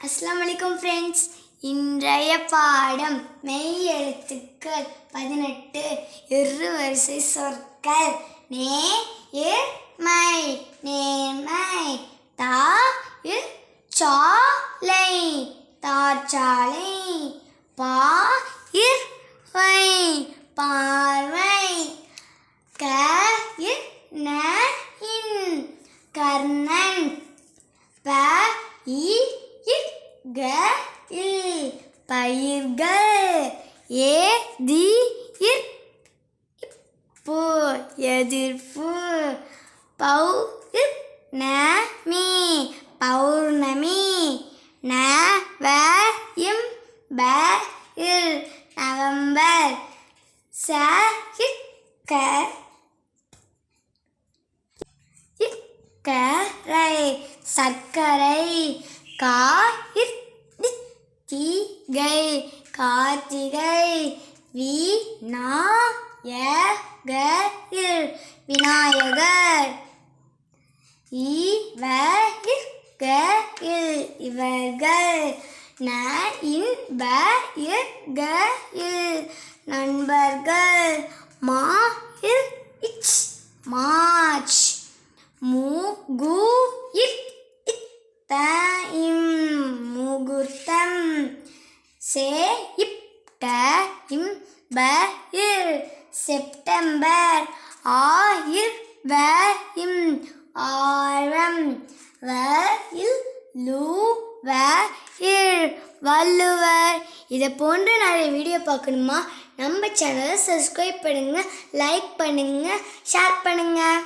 அஸ்லாம் வலைக்கம் ஃப்ரெண்ட்ஸ் இன்றைய பாடம் மெய் எழுத்துக்கள் பதினெட்டு. இரு வரிசை சொற்கள். நே இர் மை. நேர்மை. தா இர் சாலை. தாச்சாலை பா இர் வை. பார்வை க இர் ந இன் கர்ணன் ப இ இக் க இல் பயிர்கள். ஏ தி இர் பு எதிர்ப்பு. பௌ இர் ந மீ. பௌர்ணமி ந வ இம் ப இல். நவம்பர் ச இக்க இக்கரை சர்க்கரை கார்த்திகை கார்த்திகை விநாயகர் விநாயகர். இவர்கள் இவர்கள் ந இன்ப நண்பர்கள். மா இச் மார்ச் மூ சே இப்ட இம் ப இல் செப்டம்பர் ஆயில் வ இம் ஆழம் வ இல் லூ வ இர் வள்ளுவர். இதை போன்று நிறைய வீடியோ பார்க்கணுமா? நம்ம சேனலை சப்ஸ்கிரைப் பண்ணுங்கள் லைக் பண்ணுங்கள் ஷேர் பண்ணுங்கள்